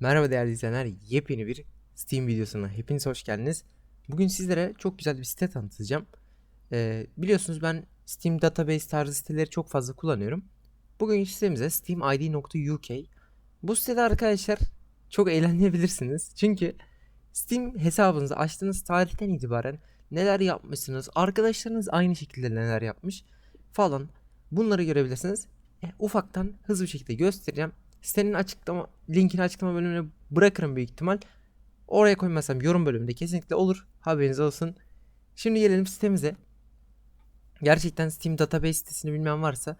Merhaba değerli izleyenler, yepyeni bir Steam videosuna hepiniz hoş geldiniz. Bugün sizlere çok güzel bir site tanıtacağım. Ee, biliyorsunuz ben Steam Database tarzı siteleri çok fazla kullanıyorum. Bugün sitemize steamid.uk. Bu sitede arkadaşlar çok eğlenebilirsiniz. Çünkü Steam hesabınızı açtığınız tarihten itibaren neler yapmışsınız, arkadaşlarınız aynı şekilde neler yapmış falan bunları görebilirsiniz. E, ufaktan hızlı bir şekilde göstereceğim. Sitenin açıklama linkini açıklama bölümüne bırakırım büyük ihtimal. Oraya koymazsam yorum bölümünde kesinlikle olur. Haberiniz olsun. Şimdi gelelim sitemize. Gerçekten Steam Database sitesini bilmeyen varsa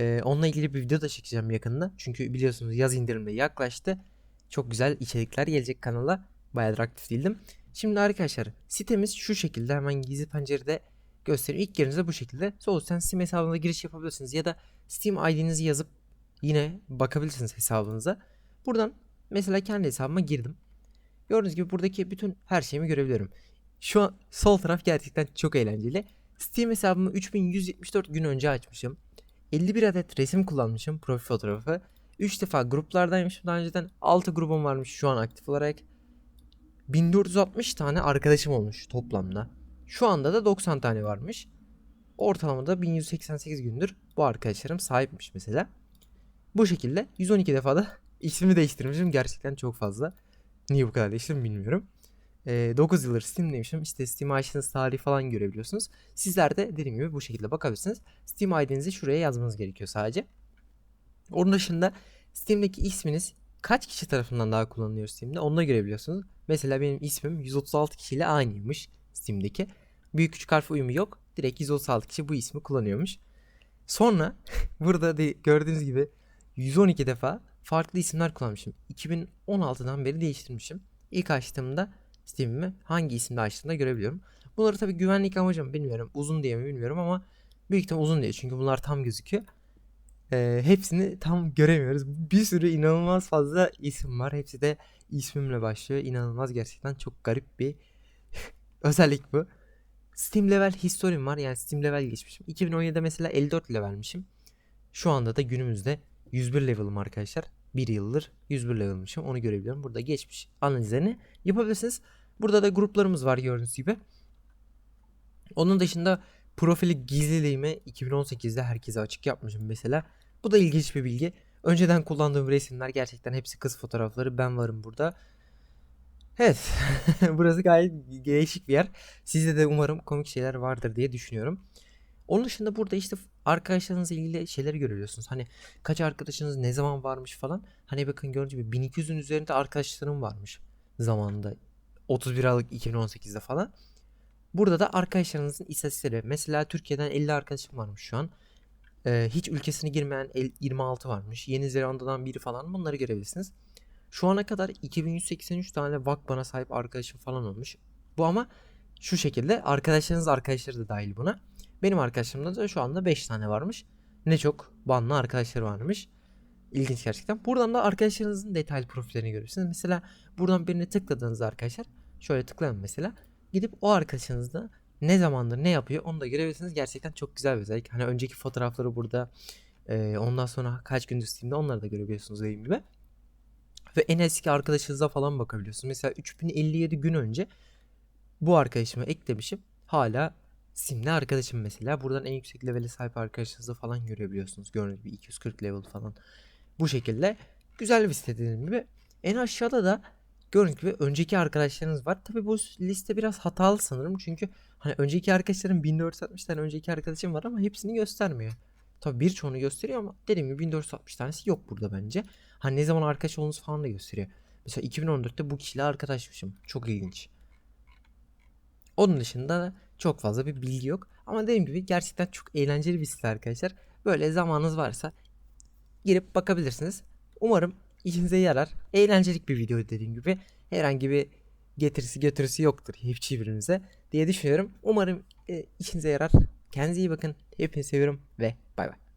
e, onunla ilgili bir video da çekeceğim yakında. Çünkü biliyorsunuz yaz indirimde yaklaştı. Çok güzel içerikler gelecek kanala. Bayağıdır aktif değildim. Şimdi arkadaşlar sitemiz şu şekilde hemen gizli pencerede göstereyim. İlk yerinize bu şekilde. Sol üstten Steam hesabına giriş yapabilirsiniz ya da Steam ID'nizi yazıp yine bakabilirsiniz hesabınıza. Buradan mesela kendi hesabıma girdim. Gördüğünüz gibi buradaki bütün her şeyimi görebiliyorum. Şu an sol taraf gerçekten çok eğlenceli. Steam hesabımı 3174 gün önce açmışım. 51 adet resim kullanmışım profil fotoğrafı. 3 defa gruplardaymışım daha önceden. 6 grubum varmış şu an aktif olarak. 1460 tane arkadaşım olmuş toplamda. Şu anda da 90 tane varmış. Ortalamada 1188 gündür bu arkadaşlarım sahipmiş mesela. Bu şekilde 112 defa da ismimi değiştirmişim. Gerçekten çok fazla. Niye bu kadar değiştirdim bilmiyorum. Ee, 9 yıldır Steam'deymişim. İşte Steam açtığınız tarihi falan görebiliyorsunuz. Sizler de dediğim gibi bu şekilde bakabilirsiniz. Steam ID'nizi şuraya yazmanız gerekiyor sadece. Onun dışında Steam'deki isminiz kaç kişi tarafından daha kullanılıyor Steam'de onu da görebiliyorsunuz. Mesela benim ismim 136 kişiyle aynıymış Steam'deki. Büyük küçük harf uyumu yok. Direkt 136 kişi bu ismi kullanıyormuş. Sonra burada de gördüğünüz gibi 112 defa farklı isimler kullanmışım. 2016'dan beri değiştirmişim. İlk açtığımda Steam'imi hangi isimle açtığımda görebiliyorum. Bunları tabii güvenlik amacım bilmiyorum. Uzun diye mi bilmiyorum ama büyük ihtimal uzun diye. Çünkü bunlar tam gözüküyor. Ee, hepsini tam göremiyoruz. Bir sürü inanılmaz fazla isim var. Hepsi de ismimle başlıyor. İnanılmaz gerçekten çok garip bir özellik bu. Steam level historim var. Yani Steam level geçmişim. 2017'de mesela 54 levelmişim. Şu anda da günümüzde 101 level'ım arkadaşlar. Bir yıldır 101 level'mışım. Onu görebiliyorum. Burada geçmiş analizlerini yapabilirsiniz. Burada da gruplarımız var gördüğünüz gibi. Onun dışında profili gizliliğimi 2018'de herkese açık yapmışım mesela. Bu da ilginç bir bilgi. Önceden kullandığım resimler gerçekten hepsi kız fotoğrafları. Ben varım burada. Evet. Burası gayet değişik bir yer. Sizde de umarım komik şeyler vardır diye düşünüyorum. Onun dışında burada işte arkadaşlarınızla ilgili şeyleri görüyorsunuz. Hani kaç arkadaşınız ne zaman varmış falan. Hani bakın gördüğünüz gibi 1200'ün üzerinde arkadaşlarım varmış zamanında. 31 Aralık 2018'de falan. Burada da arkadaşlarınızın istatistikleri. Mesela Türkiye'den 50 arkadaşım varmış şu an. Ee, hiç ülkesine girmeyen el- 26 varmış. Yeni Zelanda'dan biri falan bunları görebilirsiniz. Şu ana kadar 2183 tane Vakban'a sahip arkadaşım falan olmuş. Bu ama şu şekilde arkadaşlarınız arkadaşları da dahil buna. Benim arkadaşlarımda da şu anda 5 tane varmış. Ne çok banlı arkadaşlar varmış. İlginç gerçekten. Buradan da arkadaşlarınızın detaylı profillerini görürsünüz. Mesela buradan birini tıkladığınızda arkadaşlar şöyle tıklayın mesela. Gidip o arkadaşınızda ne zamandır ne yapıyor onu da görebilirsiniz. Gerçekten çok güzel bir özellik. Hani önceki fotoğrafları burada e, ondan sonra kaç gündür Steam'de onları da görebiliyorsunuz dediğim gibi. Ve en eski arkadaşınıza falan bakabiliyorsunuz. Mesela 3057 gün önce bu arkadaşımı eklemişim. Hala Simli arkadaşım mesela. Buradan en yüksek levele sahip arkadaşınızı falan görebiliyorsunuz. Gördüğünüz gibi 240 level falan. Bu şekilde güzel bir site dediğim gibi. En aşağıda da gördüğünüz gibi önceki arkadaşlarınız var. Tabi bu liste biraz hatalı sanırım. Çünkü hani önceki arkadaşlarım 1460 tane önceki arkadaşım var ama hepsini göstermiyor. Tabi birçoğunu gösteriyor ama dediğim gibi 1460 tanesi yok burada bence. Hani ne zaman arkadaş olduğunuzu falan da gösteriyor. Mesela 2014'te bu kişiyle arkadaşmışım. Çok ilginç. Onun dışında da çok fazla bir bilgi yok. Ama dediğim gibi gerçekten çok eğlenceli bir site arkadaşlar. Böyle zamanınız varsa girip bakabilirsiniz. Umarım işinize yarar. Eğlencelik bir video dediğim gibi. Herhangi bir getirisi götürüsü yoktur hiçbirimize diye düşünüyorum. Umarım e, işinize yarar. Kendinize iyi bakın. Hepinizi seviyorum ve bay bay.